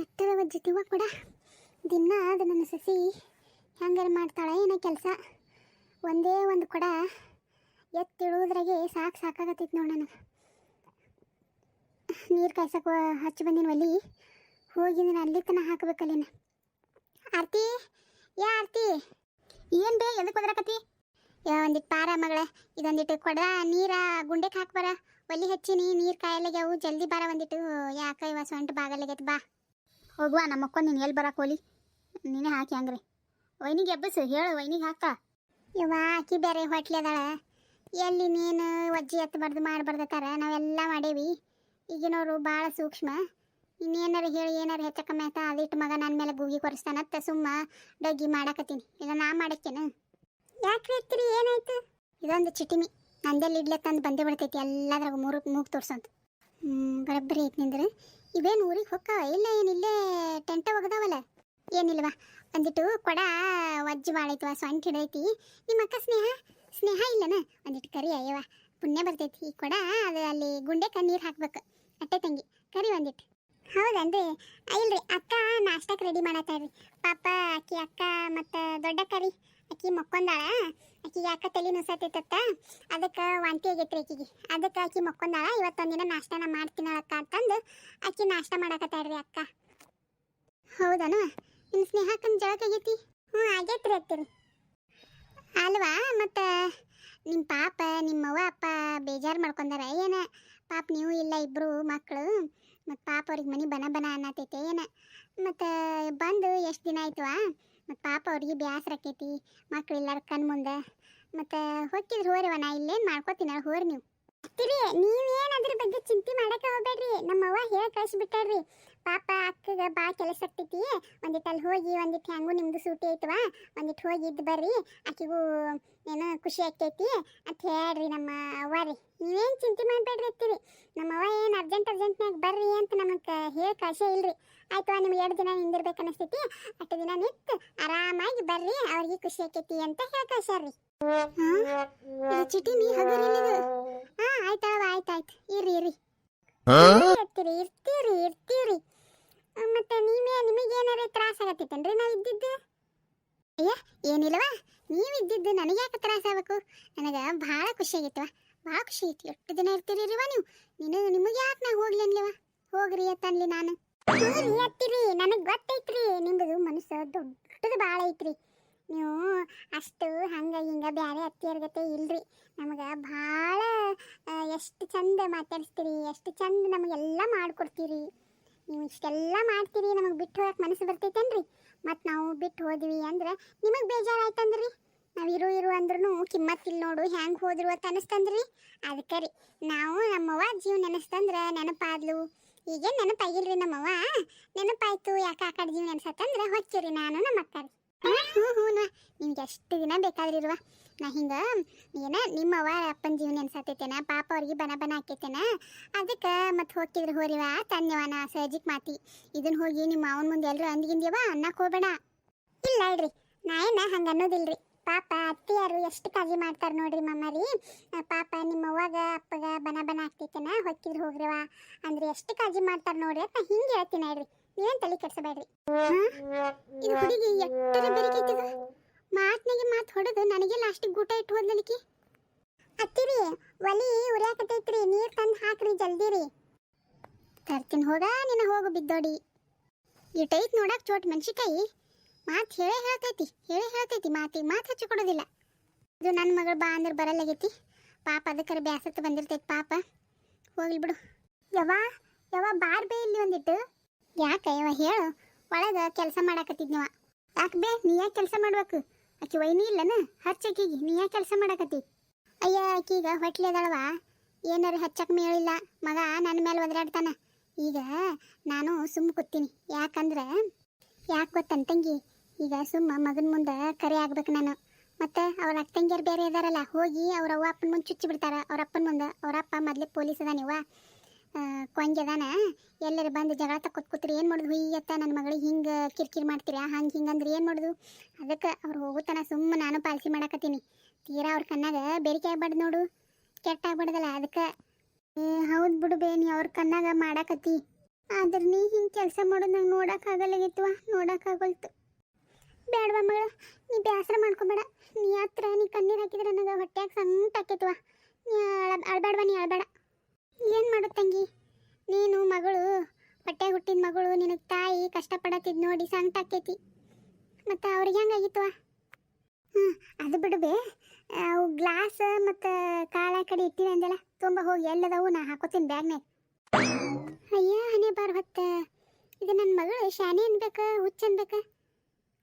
ಎಟ್ಟದ ಒಜ್ಜತಿವ ಕೂಡ ದಿನ ಅದು ನನ್ನ ಸಸಿ ಹೆಂಗಾರ ಮಾಡ್ತಾಳೆ, ಏನೋ ಕೆಲಸ. ಒಂದೇ ಒಂದು ಕೊಡ ಎತ್ತಿಡುವುದ್ರಾಗೆ ಸಾಕು ಸಾಕಾಗತ್ತೈತಿ ನೋಡಿ ನನಗೆ. ನೀರು ಕಾಯ್ಸಕ್ಕೆ ಹಚ್ಚಿ ಬಂದಿನ ಒಲಿ. ಹೋಗಿ ನಾನು ಅಲ್ಲಿ ತನಕ ಹಾಕಬೇಕಲ್ಲಿನ ಆರ್ತಿ? ಯಾ ಆರ್ತಿ? ಏನು ಬೇ ಎದಕ್ಕೆ ಬದ್ರಕತಿ ಯಾ ಒಂದಿಟ್ಟು ಪಾರ ಮಗಳ ಇದೊಂದಿಟ್ಟು ಕೊಡ ನೀರ ಗುಂಡೆಗೆ ಹಾಕ್ಬಾರ. ಒಲಿ ಹಚ್ಚಿನಿ ನೀರು ಕಾಯಲಾಗ್ಯಾವು ಜಲ್ದಿ ಬಾರ ಒಂದಿಟ್ಟು ಯಾಕ ಇವ ಸೊಂಟ ಬಾಗಲಾಗೈತೆ ಬಾ. ಹೋಗುವ ನಮ್ಮ ಅಕ್ಕ ನೀನು ಎಲ್ಲಿ ಬರಕ್ಕೆ ಹೋಲಿ. ನೀನೇ ಹಾಕಿ ಹಂಗ್ರಿ. ವೈನಿಗೆ ಎಬ್ಬಸು ಹೇಳು ವೈನಿಗೆ ಹಾಕ ಇವ ಆಕಿ ಬೇರೆ ಹೊಟ್ಲಿ ಅದಾಳ. ಎಲ್ಲಿ ನೀನು ಒಜ್ಜಿ ಎತ್ತಬಾರ್ದು ಮಾಡಬಾರ್ದತ್ತಾರ ನಾವೆಲ್ಲ ಮಾಡೇವಿ. ಈಗಿನವರು ಭಾಳ ಸೂಕ್ಷ್ಮ. ಇನ್ನೇನಾರು ಹೇಳಿ ಏನಾರು ಹೆಚ್ಚ ಕಮ್ಮಿ ಆಯ್ತಾ ಅದಿಟ್ಟು ಮಗ ನನ್ನ ಮೇಲೆ ಗೂಗಿ ಕೊರಿಸ್ತಾನತ್ತ ಸುಮ್ಮ ಡಗ್ಗಿ ಮಾಡಕತ್ತೀನಿ. ಈಗ ನಾ ಮಾಡಕ್ಕೇನು? ಯಾಕೆ ಹೇಳ್ತೀರಿ ಏನಾಯ್ತು? ಇದೊಂದು ಚಿಟಿಮಿ. ನಂದೆಲ್ಲಿ ಇಡ್ಲೆ ತಂದು ಬಂದೇ ಬಿಡ್ತೈತಿ, ಎಲ್ಲದ್ರಾಗ ಮೂರು ಮೂಗು ತೋರ್ಸಂತ. ಬರಬ್ಬರಿ ಐತಿ ನಿಂದ್ರೆ. ಇವೇನು ಊರಿಗೆ ಹೊಕ್ಕಾವ? ಇಲ್ಲ ಏನಿಲ್ಲೇ ಟೆಂಟ ಒಗದಾವಲ್ಲ? ಏನಿಲ್ವಾ? ಅಂದಿಟ್ಟು ಕೊಡ ವಜ್ಜಿ ಭಾಳ ಐತವ ಸೊಂಟ ಹಿಡೈತಿ. ನಿಮ್ಮ ಅಕ್ಕ ಸ್ನೇಹ? ಸ್ನೇಹ ಇಲ್ಲನ? ಅಂದಿಟ್ಟು ಕರಿ ಅಯ್ಯವ ಪುಣ್ಯ ಬರ್ತೈತಿ. ಈ ಕೊಡ, ಅದು ಅಲ್ಲಿ ಗುಂಡೆಕ ನೀರು ಹಾಕ್ಬೇಕು. ಅಟ್ಟೆ ತಂಗಿ, ಕರಿ ಒಂದಿಟ್ಟು ಹೌದನ್ರಿ? ಇಲ್ರಿ, ಅಕ್ಕ ನಾಷ್ಟಕ್ಕೆ ರೆಡಿ ಮಾಡತ್ತಾಳ್ರಿ ಪಾಪ, ಅಕ್ಕಿ ಅಕ್ಕ ಮತ್ತು ದೊಡ್ಡ ಕರಿ ಆಕಿ ಮಕ್ಕೊಂದಾಳ. ಆಕಿಗೆ ಯಾಕ ತಲೆ ನುಸತ್ತಿತ್ತ? ಅದಕ್ಕೆ ವಾಂತಿ ಆಗೈತ್ರಿ ಆಕಿಗೆ. ಅದಕ್ಕೆ ಆಕಿ ಮಕ್ಕೊಂದಾಳ. ಇವತ್ತೊಂದಿನ ನಾಷ್ಟನ ಮಾಡ್ತೀನಿ ಅಕ್ಕ ಅಂತಂದು ಆಕಿ ನಾಷ್ಟ ಮಾಡಕತ್ತಾಳ್ರಿ ಅಕ್ಕ. ಹೌದನು? ನಿಮ್ಮ ಸ್ನೇಹಕ್ಕನ ಜಳಕ ಆಗೈತಿ? ಹ್ಞೂ, ಆಗೈತ್ರಿ ಅತ್ತಿರಿ. ಅಲ್ವಾ? ಮತ್ತು ನಿಮ್ಮ ಪಾಪ ನಿಮ್ಮ ಅವ್ವ, ಅಪ್ಪ ಬೇಜಾರು ಮಾಡ್ಕೊಂಡಾರ ಏನ? ಪಾಪ ನೀವು ಇಲ್ಲ ಇಬ್ಬರು ಮಕ್ಕಳು ಮತ್ತು ಪಾಪ ಅವ್ರಿಗೆ ಮನೆ ಬನ ಬನ ಅನ್ನತೈತೆ ಏನ? ಮತ್ತು ಬಂದು ಎಷ್ಟು ದಿನ ಆಯ್ತವಾ? ಮತ್ತು ಪಾಪ ಅವ್ರಿಗೆ ಬೇಸರ ಆಕೈತಿ. ಮಕ್ಳು ಕಣ್ಣ ಕಣ್ ಮುಂದೆ. ಮತ್ತು ಹೊಕ್ಕಿದ್ರೆ ಹೋರಿವ ನಾ ಇಲ್ಲೇನು ಮಾಡ್ಕೋತೀನಿ, ಹೋರಿ ನೀವು. ತಿರಿ, ನೀವೇನು ಅದ್ರ ಬಗ್ಗೆ ಚಿಂತೆ ಮಾಡಕ್ಕೆ ಹೋಗ್ಬೇಡ್ರಿ. ನಮ್ಮವ್ವ ಹೇಳಿ ಕಳಿಸ್ಬಿಟ್ಟಾರ್ರಿ ಪಾಪ ಅಕ್ಕಗ ಭಾಳ ಕೆಲಸ ಆಗ್ತೈತಿ. ಒಂದಿಟ್ಟು ಅಲ್ಲಿ ಹೋಗಿ ಒಂದಿಟ್ಟು ಹೆಂಗೂ ನಿಮ್ದು ಸೂಟಿ ಐತವ? ಒಂದಿಟ್ಟು ಹೋಗಿ ಇದ್ದು ಬರ್ರಿ. ಆಕಿಗೂ ಏನೋ ಖುಷಿ ಆಗ್ತೈತಿ ಅಂತ ಹೇಳ್ರಿ ನಮ್ಮ ಅವ್ವ ರೀ. ನೀವೇನು ಚಿಂತೆ ಮಾಡಬೇಡ್ರಿ ಅತ್ತಿರಿ ನಮ್ಮವ್ವ ಏನು ಅರ್ಜೆಂಟ್ ಅರ್ಜೆಂಟ್ನಾಗ ಬರ್ರಿ ಅಂತ ನಮಗೆ ಹೇಳಿ ಕಳ್ಸೇ ಇಲ್ರಿ. ಆಯ್ತು ನಿಮ್ಗೆ ಎರಡು ದಿನ ನಿಂದಿರ್ಬೇಕು ಅನಿಸ್ತೈತಿ. ಅಷ್ಟು ದಿನ ನಿಂತು ಆರಾಮಾಗಿ ಬರ್ರಿ ಅವ್ರಿಗೆ ಖುಷಿ ಆಕೈತಿ ಅಂತ ಹೇಳಿ ಕಳ್ಸ್ಯಾರ್ರಿ ಹಾಂ? ಚಿಟಿ ನೀ ಹಗರಿಲ್ಲಿದು ಆಯ್ತಾ ಆಯ್ತಾ ಆಯ್ತಾಯ್ತು ಇರಿ ಇರ್ರಿ. ಇರ್ತೀರಿ ಇರ್ತೀರಿ ಇರ್ತೀರಿ. ಮತ್ತೆ ನೀವೇ ನಿಮಗೇನಾರ ತ್ರಾಸ ಆಗತ್ತೇನ್ರಿ ನಾ ಇದ್ದಿದ್ದು? ಅಯ್ಯ ಏನಿಲ್ಲವಾ ನೀವು ಇದ್ದಿದ್ದು ನನಗೆ ಯಾಕೆ ತ್ರಾಸ ಆಗಬೇಕು? ನನಗೆ ಭಾಳ ಖುಷಿ ಆಗಿತ್ತು ಭಾಳ ಖುಷಿ ಐತಿ ಎಷ್ಟು ದಿನ ಇರ್ತೀರಿ ರೀವ ನೀವು? ನೀನು ನಿಮಗೆ ಯಾಕೆ ನಾ ಹೋಗ್ಲಿ ಅನ್ಲಿವ? ಹೋಗ್ರಿ ಅತ್ತನ್ಲಿ ನಾನು. ಹೋಗ್ರಿ ಅತ್ತಿರಿ ನನಗೆ ಗೊತ್ತೈತ್ರಿ. ನಿಮ್ಮದು ಮನಸ್ಸು ದೊಡ್ಡದು ಭಾಳ ಐತ್ರಿ. ನೀವು ಅಷ್ಟು ಹಂಗೆ ಹಿಂಗೆ ಬ್ಯಾರೆ ಅತ್ತಿಯರ ಗತೆ ಇಲ್ರಿ. ನಮಗೆ ಭಾಳ ಎಷ್ಟು ಚಂದ ಮಾತಾಡಿಸ್ತೀರಿ, ಎಷ್ಟು ಚಂದ ನಮಗೆಲ್ಲ ಮಾಡಿಕೊಡ್ತೀರಿ. ನೀವು ಇಷ್ಟೆಲ್ಲ ಮಾಡ್ತೀರಿ, ನಮಗೆ ಬಿಟ್ಟು ಹೋಗಕ್ಕೆ ಮನಸ್ಸು ಬರ್ತೈತೇನ್ರಿ? ಮತ್ತು ನಾವು ಬಿಟ್ಟು ಹೋದ್ವಿ ಅಂದ್ರೆ ನಿಮಗೆ ಬೇಜಾರಾಯ್ತಂದ್ರಿ? ನಾವು ಇರು ಇರು ಅಂದ್ರೂ ಕಿಮ್ಮತ್ತಿಲ್ಲ ನೋಡು ಹೆಂಗೆ ಹೋದ್ರು ಅಂತ ಅನಿಸ್ತಂದ್ರಿ? ಅದಕ್ಕೆ ರೀ, ನಾವು ನಮ್ಮವ್ವ ಜೀವ ನೆನೆಸ್ತಂದ್ರೆ ನೆನಪಾದ್ಲು. ಈಗೇನು ನೆನಪಾಗಿಲ್ರಿ ನಮ್ಮವ್ವ? ನೆನಪಾಯ್ತು, ಯಾಕೆ ಆ ಕಡೆ ಜೀವ ನೆನೆಸತ್ತಂದ್ರೆ? ಹೊಚ್ಚಿರಿ ನಾನು ನಮ್ಮ ಅಕ್ಕ ರೀ. ಹ್ಞೂ ಹ್ಞೂ ನಿಮ್ಗೆ ಎಷ್ಟು ದಿನ ಬೇಕಾದ್ರಿರುವ? ನಾ ಹಿಂಗೆ, ಏನ ನಿಮ್ಮ ಅವ್ವ ಅಪ್ಪನ ಜೀವನ ಅನ್ಸತ್ತೇನ ಪಾಪ ಅವ್ರಿಗೆ ಬನ ಬನ ಆಕೈತೇನ? ಅದಕ್ಕೆ ಮತ್ತೆ ಹೋಗ್ತಿದ್ರು ಹೋರಿವ ತನ್ಯವಾನ ನಾ ಸಹಜಿಕ್ ಮಾತಿ. ಇದನ್ನ ಹೋಗಿ ನಿಮ್ಮ ಅವನ ಮುಂದೆ ಎಲ್ಲರೂ ಅಂದ್ಗಿಂದ್ಯವ ಅನ್ನಕ್ಕೆ ಹೋಗಬೇಡ. ಇಲ್ಲ ಅಲ್ರಿ ನಾ ಏನ ಹಂಗೆ ಅನ್ನೋದಿಲ್ರಿ. ಪಾಪ ಅತ್ತಿಯಾರು ಎಷ್ಟು ಕಾಳಜಿ ಮಾಡ್ತಾರೆ ನೋಡ್ರಿ ಮಮ್ಮರಿ ಪಾಪ ನಿಮ್ಮ ಅವ್ವಾಗ, ಅಪ್ಪಗ ಬನ ಬನ ಆಗ್ತೈತೇನ ಹೊಕ್ಕಿದ್ರು ಹೋಗ್ರಿವ. ಅಂದ್ರೆ ಎಷ್ಟು ಕಾಳಜಿ ಮಾಡ್ತಾರೆ ನೋಡ್ರಿ ಅಂತ ಹಿಂಗೆ ಹೇಳ್ತೀನಿ ಹೇಳ್ರಿ ನೀವೇನು ತಲೆ ಕೆಡ್ಸಬೇಡ್ರಿ? ಇದು ಹುಡುಗಿ ಎಟ್ಟರ ಬೆರಿಕೈತಿದು ಮಾತ್ನಾಗೆ ಮಾತ್ ಹೊಡೆದು ನನಗೆ ಲಾಸ್ಟಿಗೆ ಗೂಟ ಇಟ್ಟು ಹೋದ್ಲಿಕ್ಕೆ ಅತ್ತಿರಿ, ಒಲಿ ಉರಿಯಾಕತೈತ್ರಿ ನೀರ್ ತಂದು ಹಾಕ್ರಿ ಜಲ್ದಿ ರೀ ತರ್ತೀನಿ ಹೋಗ, ನಿನ್ನ ಹೋಗು ಬಿದ್ದೋಡಿ. ಇಟೈತ್ ನೋಡಕ್ ಚೋಟ್ ಮೆಣಸಿಕಾಯಿ ಮಾತು ಹೇಳೇ ಹೇಳ್ತೈತಿ ಹೇಳೇ ಹೇಳ್ತೈತಿ ಮಾತಿಗೆ ಮಾತು ಹಚ್ಚಿ ಕೊಡೋದಿಲ್ಲ. ಇದು ನನ್ನ ಮಗಳು ಬಾ ಅಂದ್ರೆ ಬರಲ್ಲಾಗೈತಿ. ಪಾಪ ಅದಕ್ಕರ ಬ್ಯಾಸತ್ತು ಬಂದಿರ್ತೈತಿ ಪಾಪ. ಹೋಗ್ಲಿ ಬಿಡು. ಯವಾ ಯವಾ ಬಾರ್ ಬೇ ಇಲ್ಲಿ ಒಂದಿಟ್ಟು. ಯಾಕೆ ಅವ ಹೇಳು? ಒಳಗೆ ಕೆಲಸ ಮಾಡಾಕತ್ತಿದ್ನವ. ಯಾಕೆ ಬೇ, ನೀ ಯಾಕೆ ಕೆಲಸ ಮಾಡ್ಬೇಕು? ಆಕಿ ವೈನಿ ಇಲ್ಲನ? ಹಚ್ಚಕಿಗೆ ನೀ ಯಾಕೆ ಕೆಲಸ ಮಾಡಾಕತ್ತಿ? ಅಯ್ಯ, ಆಕೀಗ ಹೊಟ್ಲೆದಳವ ಏನಾರು ಹಚ್ಚಕ್ಕೆ ಮೇಳಿಲ್ಲ ಮಗ ನನ್ನ ಮೇಲೆ ಒದರಾಡ್ತಾನ. ಈಗ ನಾನು ಸುಮ್ಮ ಕೂತೀನಿ. ಯಾಕಂದ್ರೆ, ಯಾಕೆ ಗೊತ್ತನ್ ತಂಗಿ? ಈಗ ಸುಮ್ಮ ಮಗನ ಮುಂದೆ ಕರೆ ಆಗ್ಬೇಕು ನಾನು. ಮತ್ತೆ ಅವ್ರ ಅಕ್ಕಂಗಿಯರು ಬೇರೆ ಇದಾರಲ್ಲ, ಹೋಗಿ ಅವ್ರ ಅವ್ವ ಅಪ್ಪನ ಮುಂದೆ ಚುಚ್ಚಿ ಬಿಡ್ತಾರ. ಅವ್ರ ಅಪ್ಪನ ಮುಂದೆ ಅವ್ರ ಅಪ್ಪ ಮೊದಲೇ ಪೊಲೀಸ್ ಅದಾನಿವ ಕೊಂಜದಾನ ಎಲ್ಲರೂ ಬಂದು ಜಗಳ ತಕ್ಕೊತ್ ಕೂತ್ರಿ ಏನು ಮಾಡೋದು? ಹುಯ್ಯತ್ತ ನನ್ನ ಮಗಳಿಗೆ ಹಿಂಗೆ ಕಿರಿಕಿರಿ ಮಾಡ್ತೀರಾ ಹಂಗೆ ಹಿಂಗೆ ಅಂದ್ರೆ ಏನು ಮಾಡೋದು? ಅದಕ್ಕೆ ಅವ್ರು ಹೋಗುತ್ತಾನ ಸುಮ್ಮ ನಾನು ಪಾಲಿಸಿ ಮಾಡಕತ್ತೀನಿ. ತೀರಾ ಅವ್ರ ಕಣ್ಣಾಗ ಬೇರಿಕೆ ಆಗ್ಬಾರ್ದು ನೋಡು. ಕೆಟ್ಟ ಆಗ್ಬಾರ್ದಲ್ಲ, ಅದಕ್ಕೆ ಏ, ಹೌದು ಬಿಡು ಬೇನಿ, ಅವ್ರ ಕಣ್ಣಾಗ ಮಾಡಾಕತ್ತಿ. ಆದ್ರೆ ನೀ ಹಿಂಗೆ ಕೆಲಸ ಮಾಡೋದು ನಂಗೆ ನೋಡೋಕ್ಕಾಗಲ್ಲಾಗಿತ್ತು ನೋಡೋಕ್ಕಾಗಲ್ತು ಬೇಡವಾ ಮಗಳ, ನೀ ಬೇಸರ ಮಾಡ್ಕೊಬೇಡ. ನೀ ಹತ್ರ ನೀ ಕಣ್ಣೀರು ಹಾಕಿದ್ರೆ ನನಗೆ ಹೊಟ್ಟೆಯಾಗ ಸಂಕಟ ಆಕೈತ್ವ. ನೀ ಅಳ ಅಳ್ಬೇಡವ ನೀ ಅಳ್ಬೇಡ ಏನು ಮಾಡು ತಂಗಿ? ನೀನು ಮಗಳು, ಹೊಟ್ಟೆ ಹುಟ್ಟಿದ ಮಗಳು, ನಿನಗೆ ತಾಯಿ ಕಷ್ಟಪಡತ್ತಿದ್ ನೋಡಿ ಸಂಕಟ ಆಕೈತಿ ಮತ್ತು ಅವ್ರಿಗೆ ಹೆಂಗಾಗಿತ್ತು ಹ್ಞೂ ಅದು ಬಿಡುಬೇ. ಅವು ಗ್ಲಾಸ್ ಮತ್ತು ಕಾಳ ಕಡೆ ಇಟ್ಟಿವೆ ಅಂದಲ್ಲ, ತುಂಬ ಹೋಗಿ ಎಲ್ಲದವು ನಾ ಹಾಕೋತೀನಿ ಬ್ಯಾಗ್ನಾಗ ಅಯ್ಯ ಹನಿ ಬಾರ್ ಹೊತ್ತ. ಇದು ನನ್ನ ಮಗಳು ಶಾನಿ ಅನ್ಬೇಕ, ಹುಚ್ಚ ಅನ್ಬೇಕ?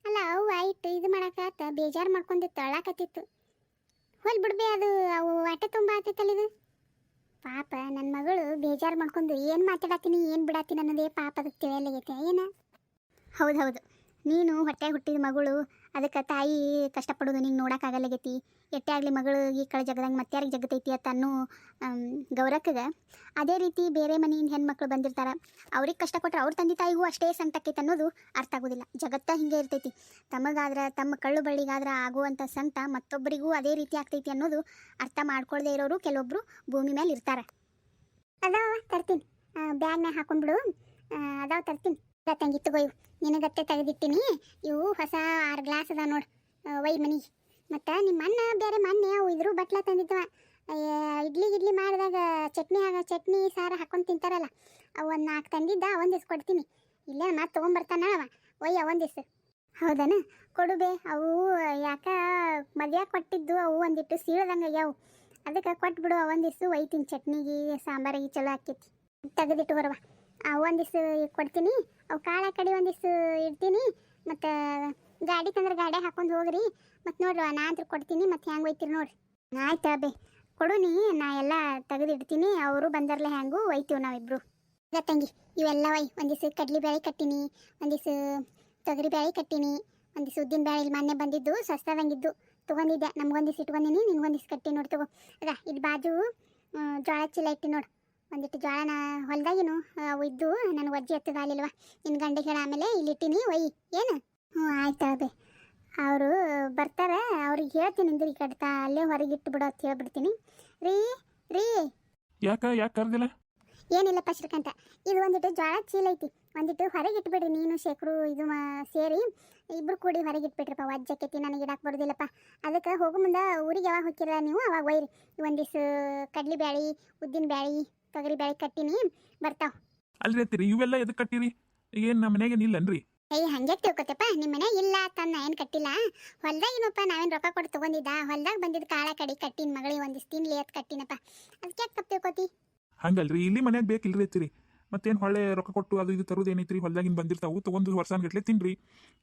ಅಲ್ಲ, ಅವು ಆಯ್ತು, ಇದು ಮಾಡಾಕತ್ತ ಬೇಜಾರು ಮಾಡ್ಕೊಂಡಿತ್ತು ಅಳಾಕತ್ತಿತ್ತು ಹೋಲ್ ಬಿಡ್ಬೇ ಅದು, ಅವು ಆಟ ತುಂಬ ಆತೈತಲ್ಲ ಇದು. ಪಾಪ ನನ್ನ ಮಗಳು ಬೇಜಾರು ಮಾಡ್ಕೊಂಡು ಏನು ಮಾತಾಡತ್ತೀನಿ, ಏನು ಬಿಡತ್ತೀನಿ ಅನ್ನೋದೇ ಪಾಪ ಅದಕ್ಕೆ ತಿಳಿಯಲಾಗೈತೆ ಏನ? ಹೌದು ಹೌದು. ನೀನು ಹೊಟ್ಟೆ ಹುಟ್ಟಿದ ಮಗಳು ಅದಕ್ಕೆ ತಾಯಿ ಕಷ್ಟಪಡೋದು ನಿಂಗೆ ನೋಡೋಕ್ಕಾಗಲ್ಲಾಗೈತಿ ಎಟ್ಟೆ ಆಗಲಿ ಮಗಳು ಈ ಕಳೆ ಜಗದಂಗೆ ಮತ್ತಾರಿಗೆ ಜಗತೈತಿ ಅಂತ ಅನ್ನೋ ಗೌರಕ್ಕಗೆ ಅದೇ ರೀತಿ ಬೇರೆ ಮನೆಯಿಂದ ಹೆಣ್ಮಕ್ಳು ಬಂದಿರ್ತಾರೆ, ಅವ್ರಿಗೆ ಕಷ್ಟ ಕೊಟ್ಟರೆ ಅವ್ರ ತಂದೆ ತಾಯಿಗೂ ಅಷ್ಟೇ ಸಂಕಟಕ್ಕೈತೆ ಅನ್ನೋದು ಅರ್ಥ ಆಗೋದಿಲ್ಲ. ಜಗತ್ತ ಹಿಂಗೆ ಇರ್ತೈತಿ. ತಮಗಾದ್ರೆ, ತಮ್ಮ ಕಳ್ಳು ಬಳ್ಳಿಗಾದ್ರೆ ಆಗುವಂಥ ಸಂತ ಮತ್ತೊಬ್ಬರಿಗೂ ಅದೇ ರೀತಿ ಆಗ್ತೈತಿ ಅನ್ನೋದು ಅರ್ಥ ಮಾಡ್ಕೊಳ್ಳದೆ ಇರೋರು ಕೆಲವೊಬ್ಬರು ಭೂಮಿ ಮೇಲೆ ಇರ್ತಾರೆ. ಅದಾವ, ತರ್ತೀನಿ. ಬ್ಯಾಗ್ನಾಗ ಹಾಕೊಂಡ್ಬಿಡು. ಅದಾವ, ತರ್ತೀನಿ. ತಂಗಿ ನಿನಗೆ ನಿನಗತ್ತೆ ತೆಗೆದಿಟ್ಟಿನಿ. ಇವು ಹೊಸ ಆರು ಗ್ಲಾಸ್ ಅದ ನೋಡು ವೈ ಮನಿ ಮತ್ತು ನಿಮ್ಮ ಅಣ್ಣ ಬೇರೆ ಮೊನ್ನೆ ಅವು ಇದ್ರೂ ಬಟ್ಲ ತಂದಿದ್ದವ. ಇಡ್ಲಿ ಗಿಡ್ಲಿ ಮಾಡಿದಾಗ ಚಟ್ನಿ ಆಗ ಚಟ್ನಿ, ಸಾರು ಹಾಕೊಂಡು ತಿಂತಾರಲ್ಲ, ಅವು ಒಂದು ನಾಲ್ಕು ತಂದಿದ್ದ ಒಂದಿವ್ಸ ಕೊಡ್ತೀನಿ. ಇಲ್ಲ ಮತ್ತೆ ತೊಗೊಂಬರ್ತಾನ ಅವ. ಒಯ್ಯ ಒಂದಿವ್ಸ ಹೌದನ? ಕೊಡುಬೆ ಅವು ಯಾಕೆ ಮದುವೆ ಕೊಟ್ಟಿದ್ದು, ಅವು ಒಂದಿಟ್ಟು ಸೀಳ್ದಂಗೆ ಆಗ್ಯಾವು. ಅದಕ್ಕೆ ಕೊಟ್ಬಿಡು ಒಂದಿವ್ಸ ಒಯ್ತೀನಿ ಚಟ್ನಿಗೆ, ಸಾಂಬಾರಿಗೆ ಚಲೋ ಹಾಕೈತಿ ತೆಗೆದಿಟ್ಟು ಬರುವ ಒಂದಿವ್ಸ ಕೊಡ್ತೀನಿ. ಅವು ಕಾಳ ಕಡೆ ಒಂದಿಷ್ಟು ಇಡ್ತೀನಿ. ಮತ್ತು ಗಾಡಿ ತಂದ್ರೆ ಗಾಡಿ ಹಾಕೊಂಡು ಹೋಗ್ರಿ. ಮತ್ತು ನೋಡ್ರಿ ನಾ ಅಂದ್ರೆ ಕೊಡ್ತೀನಿ ಮತ್ತು ಹೆಂಗೆ ಒಯ್ತೀರಿ ನೋಡ್ರಿ. ಆಯ್ತು ಬೇ ಕೊಡು ನೀ ಎಲ್ಲ ತೆಗೆದಿಡ್ತೀನಿ ಅವರು ಬಂದರ್ಲೆ ಹೆಂಗೂ ಒಯ್ತೀವಿ ನಾವಿಬ್ರು. ಅದ ತಂಗಿ, ಇವೆಲ್ಲ ಒಯ್ ಒಂದಿವ್ಸ ಕಡ್ಲಿ ಬೇಳೆ ಕಟ್ಟಿನಿ ಒಂದಿವ್ಸ ತೊಗರಿ ಬೇಳೆ ಕಟ್ಟಿನಿ ಒಂದಿವ್ಸ ಉದ್ದಿನ ಬೇಳೆ ಇಲ್ಲಿ ಮೊನ್ನೆ ಬಂದಿದ್ದು, ಸಸ್ತಾದಂಗಿದ್ದು. ತೊಗೊಂಡಿದ್ದೆ ನಮ್ಗೊಂದಿವ್ಸ ಇಟ್ಕೊಂಡಿನಿ ನಿನ್ಗೊಂದಿವ್ಸ ಕಟ್ಟಿ ನೋಡಿ ತಗೋ. ಅದ ಇಲ್ಲಿ ಬಾಜು ಜೋಳ ಚೀಲ ಇಟ್ಟಿ ನೋಡು. ಒಂದಿಟ್ಟು ಜೋಳನ ಹೊಲ್ದಾಗಿನು ಅವು ಇದ್ದು ನನಗೆ ಒಜ್ಜಿ ಎತ್ತದ ಅಲ್ಲಿಲ್ವ ನಿನ್ನ ಗಂಡಿಗೆ ಹೇಳ ಆಮೇಲೆ ಇಲ್ಲಿ ಇಟ್ಟಿನಿ ಒಯ್ ಏನು? ಹ್ಞೂ ಆಯ್ತು ಅದೇ ಅವರು ಬರ್ತಾರೆ ಅವ್ರಿಗೆ ಹೇಳ್ತೀನಿ ಇಂದ್ರಿ ಕಡ್ತಾ ಅಲ್ಲೇ ಹೊರಗೆ ಇಟ್ಟು ಬಿಡೋ ಅಂತ ಹೇಳ್ಬಿಡ್ತೀನಿ. ರೀ ರೀ. ಯಾಕ ಯಾಕೆ ಕರೆದಿಲ್ಲ? ಏನಿಲ್ಲಪ್ಪ ಪಶ್ರಕಂತ ಇದು ಒಂದಿಟ್ಟು ಜೋಳ ಚೀಲ ಐತಿ. ಒಂದಿಟ್ಟು ಹೊರಗೆ ಇಟ್ಬಿಡ್ರಿ ನೀನು ಶೇಖರು ಇದು ಸೇರಿ. ಇಬ್ರು ಕೂಡಿ ಹೊರಗೆ ಇಟ್ಬಿಟ್ರಪ್ಪ ವಜ್ಜಕ್ಕೈತಿ ನನಗೆ ಇಡಕ್ಕೆ ಬರೋದಿಲ್ಲಪ್ಪ. ಅದಕ್ಕೆ ಹೋಗೋ ಮುಂದೆ ಊರಿಗೆ ಯಾವಾಗ ಹೋಗಿರ ನೀವು? ಅವಾಗ ಒಯ್ರಿ. ಒಂದಿವ್ಸ ಕಡ್ಲಿ ಬ್ಯಾಳಿ ಉದ್ದಿನ ಬ್ಯಾಳಿ ತೊಗರಿ ಬೇಳೆ ಕಟ್ಟಿನಿ ಬರ್ತಾವ. ಅಲ್ರಿ ಅತ್ತಿರಿ ಇವೆಲ್ಲ ಎದಕ್ಕೆ ಕಟ್ಟಿರಿ? ಏನು ನಮ್ಮ ಮನೆಗೆ ನಿಲ್ಲನ್ರಿ ಏಯ್ ಹಂಗೆ ತಿಳ್ಕೊತಪ್ಪ ನಿಮ್ಮ ಮನೆ ಇಲ್ಲ ತನ್ನ ಏನು ಕಟ್ಟಿಲ್ಲ. ಹೊಲ್ದಾಗಿನಪ್ಪ ನಾವೇನು ರೊಕ್ಕ ಕೊಟ್ಟು ತಗೊಂಡಿದ್ದ? ಹೊಲ್ದಾಗ ಬಂದಿದ್ದು ಕಾಳ ಕಡಿ ಕಟ್ಟಿನ ಮಗಳಿಗೆ ಒಂದಿಷ್ಟು ತಿನ್ಲಿ ಅಂತ ಕಟ್ಟಿನಪ್ಪ. ಅದಕ್ಕೆ ಯಾಕೆ ತಪ್ಪು ತಿಳ್ಕೊತಿ? ಹಂಗಲ್ರಿ ಇಲ್ಲಿ ಮನ್ಯಾಗ ಬೇಕಿಲ್ರಿ ಅತ್ತಿರಿ. ಮತ್ತೇನು ಹೊಳ್ಳೆ ರೊಕ್ಕ ಕೊಟ್ಟು ಅದು ಇದು ತರೋದು ಏನೈತ್ರಿ? ಹೊಲ್ದಾಗಿನ ಬಂದಿರ್ತಾವು ತಗೊಂಡು ವರ್ಷಾನ್ ಗಟ್ಲೆ ತಿನ್ರಿ.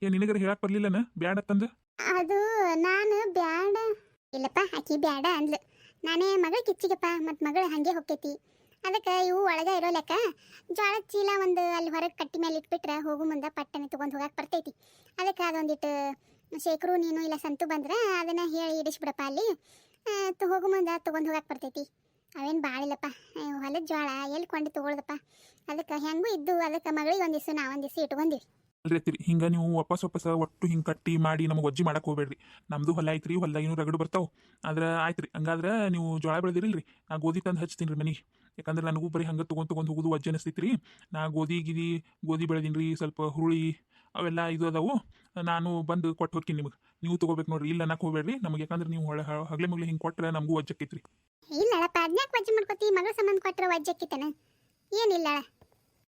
ಏನು ನಿನಗರ ಹೇಳಕ್ ಬರ್ಲಿಲ್ಲನ? ಬ್ಯಾಡ ತಂದು ಅದು ನಾನು ಬ್ಯಾಡ. ಇಲ್ಲಪ್ಪ ಆಕಿ ಬ್ಯಾಡ ಅಂದ್ಲು. ನಾನೇ ಮಗಳ ಕಿಚ್ಚಿಗೆಪ್ಪ ಮತ್ತು ಮಗಳು ಹಂಗೆ ಹೊಕ್ಕೈತಿ. ಅದಕ್ಕೆ ಇವು ಒಳಗೆ ಇರೋ ಲೆಕ್ಕ ಚೀಲ ಒಂದು ಅಲ್ಲಿ ಹೊರಗೆ ಕಟ್ಟಿ ಮೇಲೆ ಇಟ್ಬಿಟ್ರೆ ಹೋಗು ಮುಂದೆ ಪಟ್ಟನೆ ತೊಗೊಂಡು ಹೋಗಕ್ಕೆ ಬರ್ತೈತಿ. ಅದಕ್ಕೆ ಅದೊಂದಿಟ್ಟು ಶೇಖರು, ನೀನು ಇಲ್ಲ ಸಂತು ಬಂದ್ರೆ ಅದನ್ನು ಹೇಳಿ ಇಡಿಸ್ಬಿಡಪ್ಪ ಅಲ್ಲಿ. ಹೋಗು ಮುಂದೆ ತೊಗೊಂಡು ಹೋಗಕ್ಕೆ ಬರ್ತೈತಿ. ಅವೇನು ಭಾಳಿಲ್ಲಪ್ಪ ಹೊಲದ ಜೋಳ ಎಲ್ಲಿ ಕೊಂಡು ತೊಗೊಳ್ದಪ್ಪ. ಅದಕ್ಕೆ ಹೆಂಗೂ ಇದ್ದು ಅದಕ್ಕೆ ಮಗಳಿಗೆ ಒಂದು ದಿವ್ಸ ನಾ ಒಂದು ದಿವಸ ಇಟ್ಕೊಂಡಿವಿ ಅಲ್ರಿ ಹಿಂಗೆ ನೀವು ವಾಪಸ್ ವಾಪಸ್ ಒಟ್ಟು ಹಿಂಗೆ ಕಟ್ಟಿ ಮಾಡಿ ನಮಗೆ ಒಜ್ಜಿ ಮಾಡಕ್ಕೆ ಹೋಗ್ಬೇಡ್ರಿ. ನಮ್ದು ಹೊಲ ಐತ್ರಿ, ಹೊಲ್ದಾಗಿನೂ ರಗಡು ಬರ್ತಾವೆ. ಆದ್ರೆ ಆಯ್ತು ರೀ ಹಂಗಾದ್ರೆ ನೀವು ಜೋಳ ಬೆಳೆದಿರಲ್ರಿ. ನಾ ಗೋಧಿ ತಂದು ಹಚ್ತೀನಿ ರೀ ಮನೆಗೆ. ಯಾಕಂದ್ರೆ ನನಗೂ ಬರೀ ಹಂಗೆ ತೊಗೊಂಡು ತೊಗೊಂಡು ಹೋಗೋದು ವಜ್ಜೆ ಅನಿಸ್ತೈತಿ ರೀ ನಾ ಗೋಧಿ ಗಿದಿ ಗೋಧಿ ಬೆಳೆದೀನಿ ರೀ ಸ್ವಲ್ಪ ಹುರುಳಿ ಅವೆಲ್ಲ ಇದು ಅದಾವು. ನಾನು ಬಂದು ಕೊಟ್ಟು ಹೋಗ್ತೀನಿ ನಿಮಗೆ. ನೀವು ತೊಗೋಬೇಕು ನೋಡ್ರಿ. ಇಲ್ಲ ಅನ್ನಕ್ಕೆ ಹೋಗ್ಬೇಡ್ರಿ. ನಮಗೆ ಯಾಕಂದ್ರೆ ನೀವು ಹೊಳೆ ಹಗಲೆ ಮಗಲೆ ಹಿಂಗೆ ಕೊಟ್ಟರೆ ನಮಗೂ ವಜ್ಜಕ್ಕೈತಿ ರೀ ಇಲ್ಲಳಪ್ಪ ಅದ್ನ್ಯಾಕೆ ವಜ್ಜೆ ಮಾಡ್ಕೋತಿ? ಮಗಳ ಸಂಬಂಧ ಕೊಟ್ಟರೆ ವಜ್ಜಕ್ಕಿತನ ಏನಿಲ್ಲ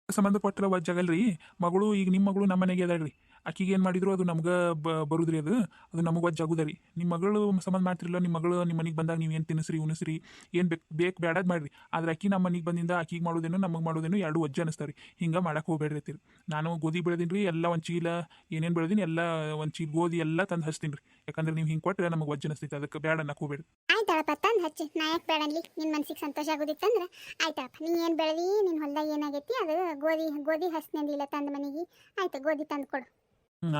ಸಂಬಂಧಪಟ್ಟಿರೋ ವಜ್ಜಾಗಲ್ರಿ ಮಗಳು ಈಗ ನಿಮ್ಮ ಮಗಳು ನಮ್ಮ ಮನೆಗೆ ಅದಾಳ್ರಿ. ಆಕಿಗೆ ಏನು ಮಾಡಿದ್ರು, ಅದು ನಮ್ಗೆ ಬ, ಬರುದ್ರಿ ಅದು. ಅದು ನಮಗೆ ಒಜ್ಜ ಆಗುದ ನಿಮ್ಮ ಮಗಳು ಸಂಬಂಧ ಮಾಡ್ತಿರಲ್ಲ ನಿಮ್ಮ ಮಗಳು ನಿಮ್ಮ ಮನೆಗೆ ಬಂದಾಗ ನೀವು ಏನು ತಿನ್ನಿಸ್ರಿ, ಉಣಿಸ್ರಿ, ಏನು ಬೇಕು ಬೇಕು ಬೇಡದ್ ಮಾಡ್ರಿ. ಆದ್ರೆ ಆಕಿ ನಮ್ಮ ಮನೆಗೆ ಬಂದಿಂದ ಆಕಿಗೆ ಮಾಡೋದೇನು, ನಮಗೆ ಮಾಡೋದೇನು ಎರಡು ಒಜ್ಜೆ ಅನಿಸ್ತಾವ್ರಿ ಹಿಂಗೆ ಮಾಡಕ್ಕೆ ಹೋಗ್ಬೇಡ್ರಿ ನಾನು ಗೋಧಿ ಬೆಳೆದೀನಿ ರೀ, ಎಲ್ಲ ಒಂದು ಚೀಲ, ಏನೇನು ಬೆಳೆದೀನಿ, ಎಲ್ಲ ಒಂದು ಚೀಲ ಗೋಧಿ ಎಲ್ಲ ತಂದು ಹಚ್ತೀನಿ ರೀ. ಯಾಕಂದ್ರೆ ನೀವು ಹಿಂಗೆ ಕೊಟ್ಟರೆ ನಮಗೆ ಒಜ್ಜೆ ಅನಿಸ್ತೈತೆ ಅದಕ್ಕೆ ಬೇಡ ಅನ್ನಕ್ಕೆ ಹೋಗ್ಬೇಡ್ರಿ. ತಂದು ಹಚ್ಚಿ. ನಾ ಯಾಕೆ ಬೇಡನ್ಲಿ ನಿನ್ನ ಮನ್ಸಿಗೆ ಸಂತೋಷ ಆಗೋದಿತ್ತಂದ್ರೆ ಆಯ್ತಪ್ಪ ನೀ ಏನು ಬೆಳೆದಿ ನಿನ್ನ ಹೊಲ್ದಾಗ ಏನಾಗೈತಿ, ಅದು ಗೋಧಿ ಗೋಧಿ ಹಸ್ನಂದಿಲ್ಲ ತಂದು ಮನೆಗೆ. ಆಯ್ತು, ಗೋಧಿ ತಂದು ಕೊಡು.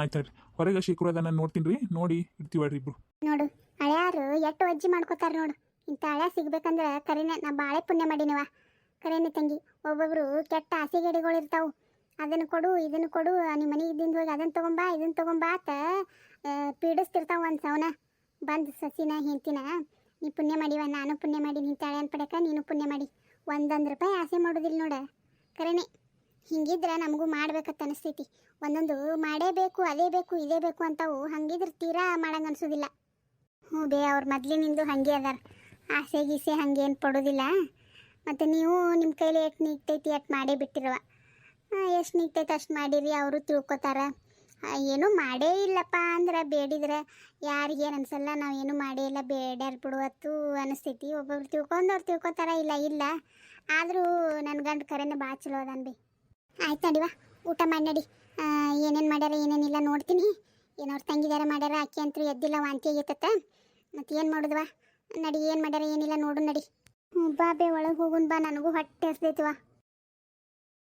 ಆಯ್ತು ರೀ ಹೊರಗೆ ಶೀಕ್ರು ಅದನ್ನ ನೋಡ್ತೀನಿ ರೀ. ನೋಡಿ ಇರ್ತೀವಳ್ರಿ ಇಬ್ರು. ನೋಡು, ಹಳ್ಯಾರು ಎಷ್ಟು ಅಜ್ಜಿ ಮಾಡ್ಕೋತಾರ ನೋಡು. ಇಂಥ ಹಳ್ಯ ಸಿಗ್ಬೇಕಂದ್ರೆ ಕರೆನೆ ನಾ ಬಾಳೆ ಪುಣ್ಯ ಮಾಡಿನವ ಕರೆನೆ ತಂಗಿ, ಒಬ್ಬೊಬ್ರು ಕೆಟ್ಟ ಆಸೆಗೇಡಿಗಳು ಇರ್ತಾವು. ಅದನ್ನು ಕೊಡು ಇದನ್ನು ಕೊಡು ನಿಮ್ಮ ಮನೆ ಇದ್ದಿಂದ ಹೋಗಿ ಅದನ್ನು ತೊಗೊಂಬಾ ಇದನ್ನು ತೊಗೊಂಬಾ ಆತ ಪೀಡಿಸ್ತಿರ್ತಾವ ಒಂದು ಸವನ. ಬಂದು ಸಸಿನ, ಹೆಂಡ್ತಿನ, ನೀ ಪುಣ್ಯ ಮಾಡಿವ, ನಾನು ಪುಣ್ಯ ಮಾಡಿ ನಿಂತ ಹಳ್ಯಾನ್ ಪಡ್ಯಾಕ ನೀನು ಪುಣ್ಯ ಮಾಡಿ. ಒಂದೊಂದು ರೂಪಾಯಿ ಆಸೆ ಮಾಡೋದಿಲ್ಲ ನೋಡ. ಕರೆನೇ. ಹಿಂಗಿದ್ರೆ ನಮಗೂ ಮಾಡ್ಬೇಕಂತ ಅನಿಸ್ತೈತಿ. ಒಂದೊಂದು ಮಾಡೇಬೇಕು ಅದೇ ಬೇಕು, ಇದೇ ಬೇಕು ಅಂತವು ಹಂಗಿದ್ರೆ ತೀರಾ ಮಾಡಂಗೆ ಅನ್ಸೋದಿಲ್ಲ. ಹ್ಞೂ ಬೇ, ಅವ್ರ ಮೊದ್ಲಿನಿಂದು ಹಾಗೆ ಅದಾರ. ಆಸೆ ಗೀಸೆ ಹಂಗೇನು ಪಡೋದಿಲ್ಲ. ಮತ್ತು ನೀವು ನಿಮ್ಮ ಕೈಲಿ ಎಷ್ಟು ನಿಗ್ತೈತಿ ಅಷ್ಟು ಮಾಡೇ ಬಿಟ್ಟಿರುವ. ಎಷ್ಟು ನಿಗ್ತೈತೆ ಅಷ್ಟು ಮಾಡಿರಿ, ಅವರು ತಿಳ್ಕೊತಾರ. ಏನೂ ಮಾಡೇ ಇಲ್ಲಪ್ಪ ಅಂದ್ರೆ ಬೇಡಿದ್ರೆ. ಯಾರಿಗೇನು ಅನ್ಸಲ್ಲ, ನಾವು ಏನೂ ಮಾಡೇ ಇಲ್ಲ, ಬೇಡ್ಯಾರ ಬಿಡುವತ್ತು ಅನಿಸ್ತೈತಿ. ಒಬ್ಬೊಬ್ರು ತಿಳ್ಕೊಂಡವ್ರು ತಿಳ್ಕೊತಾರ ಇಲ್ಲ ಇಲ್ಲ. ಆದರೂ ನನ್ನ ಗಂಡು ಕರೆನೇ ಭಾಳ ಚಲೋ ಅದಾನ ಬಿ. ಆಯ್ತು ನಡಿವಾ ಊಟ ಮಾಡಿ ನಡಿ. ಏನೇನು ಮಾಡ್ಯಾರ, ಏನೇನಿಲ್ಲ ನೋಡ್ತೀನಿ. ಏನವ್ರು ತಂಗಿದಾರ ಮಾಡ್ಯಾರ ಅಕ್ಕಿ ಅಂತೂ ಎದ್ದಿಲ್ಲ, ವಾಂತಿ ಆಗೈತತ್ತ. ಮತ್ತೆ ಏನು ಮಾಡೋದ್ವಾ ನಡಿ, ಏನು ಮಾಡ್ಯಾರ, ಏನಿಲ್ಲ ನೋಡು ನಡಿ. ಬಾ ಬೇ, ಒಳಗೆ ಹೋಗುನ್ ಬಾ, ನನಗೂ ಹೊಟ್ಟೆ ಹಸ್ದೈತಿವ